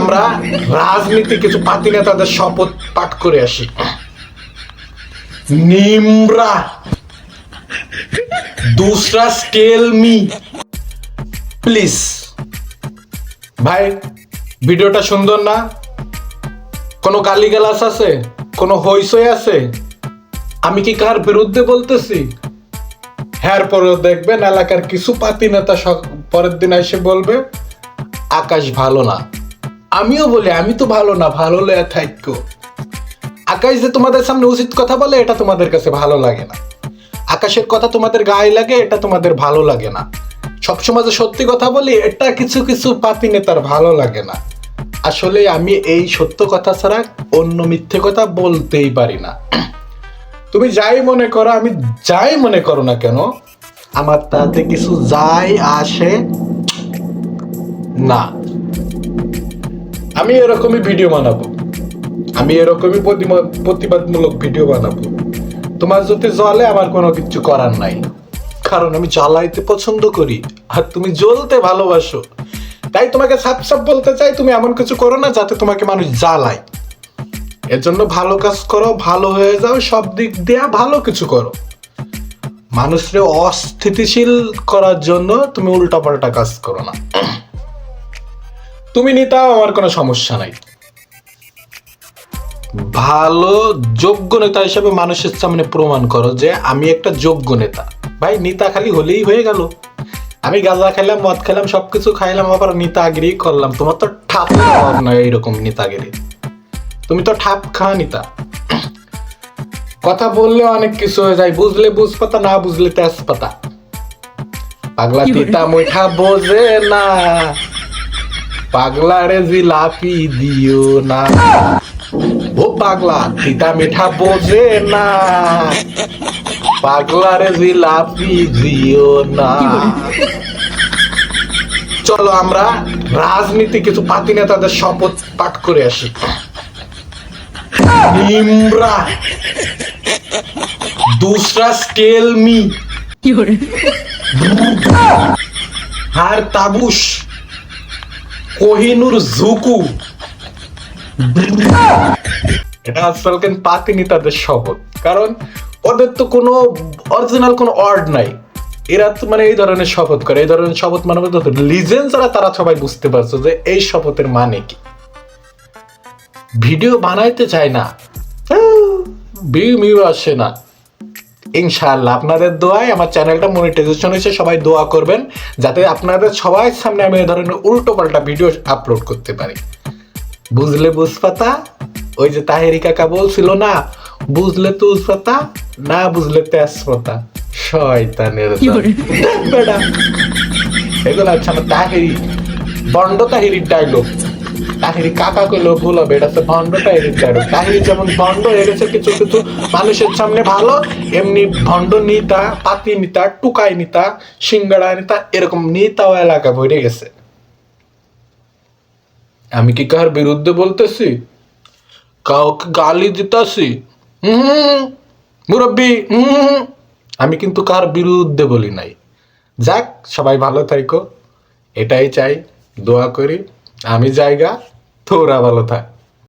আমরা রাজনীতি কিছু পাতি নেতাদের শপথ পাঠ করে আসি। নিমরা, দুসরা স্কেল মি প্লিজ ভাই, ভিডিওটা সুন্দর না? কোনো গালিগালাস আছে? কোনো হইসই আছে? আমি কি কার বিরুদ্ধে বলতেছি? হ্যার পরেও দেখবেন এলাকার কিছু পাতি নেতা পরের দিন এসে বলবে, আকাশ ভালো না। আমিও বলি, আমি তো ভালো না, ভালো লেয়া থাকো আকাশ যে তোমাদের সামনে উচিত কথা বলে, এটা তোমাদের কাছে ভালো লাগে না। আকাশের কথা তোমাদের গায়ে লাগে, এটা তোমাদের ভালো লাগে না। সবসময় যে সত্যি কথা বলি, এটা কিছু কিছু পাতি নেতার ভালো লাগে না। আসলে আমি এই সত্য কথা ছাড়া অন্য মিথ্যে কথা বলতেই পারি না। তুমি যাই মনে করো, আমি যাই মনে করো না কেন, আমার তাতে কিছু যাই আসে না। আমি এরকমই ভিডিও বানাবো। আমি এরকমই প্রতিবাদমূলক ভিডিও বানাবো। তোমার যদি জলে আমার কোনো কিছু করার নাই। কারণ আমি জ্বালাইতে পছন্দ করি, আর তুমি জ্বলতে ভালোবাসো। তাই তোমাকে সাপ সাপ বলতে চাই, তুমি এমন কিছু করো না যাতে তোমাকে মানুষ জ্বালায়। এর জন্য ভালো কাজ করো, ভালো হয়ে যাও, সব দিক দিয়ে ভালো কিছু করো। মানুষকে অস্থিতিশীল করার জন্য তুমি উল্টাপাল্টা কাজ করো না। তুমি নিতাও আমার কোনো সমস্যা নাই। ভালো যোগ্য নেতা হিসেবে মানুষের সামনে প্রমাণ করো যে আমি একটা যোগ্য নেতা। ভাই নেতা খালি হলেই হয়ে গেল। আমি গাঁজা খেলাম মদ খেলাম সবকিছু খাইলাম আবার নেতাগিরি করলাম। তোমার তো ঠাপ অভাব নয় এইরকম নেতাগিরি। তুমি তো ঠাপ খা নিতা। কথা বললে অনেক কিছু হয়ে যায় বুঝলে বুঝ পাতা না বুঝলে তেজ পাতা পাগলা তিতা মুঠা বোঝে না। পাগলারে জিলাপি দিও না। ও পাগলা তিতা মিঠা বোঝে না। পাগলারে জিলাপি দিও না। চলো আমরা রাজনীতি কিছু পাতি নেতাদের শপথ পাঠ করে আসি। দুসরা স্কেল মি আর তাবুশ কোহিনুর জুকু এটা আজকালকের পাতি নেতাদের শপথ? কারণ ওদের তো কোনো অরিজিনাল কোনো ওয়ার্ড নাই। এরা তো মানে এই ধরনের শপথ করে। এই ধরনের শপথ মানে লিজেন্ড যারা তারা সবাই বুঝতে পারছ যে এই শপথের মানে কি। ভিডিও বানাইতে চায় না। ভিউ মিউ আসে না। ইনশাআল্লাহ আপনাদের দোয়ায় আমার চ্যানেলটা মনিটাইজেশন হয়েছে সবাই দোয়া করবেন যাতে আপনাদের সবাই সামনে আমি এই ধরনের উল্টো পাল্টা ভিডিও আপলোড করতে পারি। বুঝলে বুঝপাতা? ওই যে তাহেরি কাকা বলছিল না বুঝলে তুজ পাতা না বুঝলে তেজপাতা। শয়তানের এগুলো হচ্ছে আমার তাহেরি বন্ড তাহেরির ডায়লগ কাকা কইলেও ভুল হবে, এটা তাহিরি যেমন ভণ্ড কিছু কিছু মানুষের সামনে ভালো, এমনি ভণ্ড নিতা, পাতি নিতা, টুকাই নিতা নিতা, এরকম নিতাও এলাকা ভরে গেছে। আমি কি কার বিরুদ্ধে বলতেছি? কাউকে গালি দিতাছি? হুম মুরব্বী হুম। আমি কিন্তু কার বিরুদ্ধে বলি নাই। যাক, সবাই ভালো থাইকো। এটাই চাই, দোয়া করি। আমি জায়গা তোরা ভালো থাক।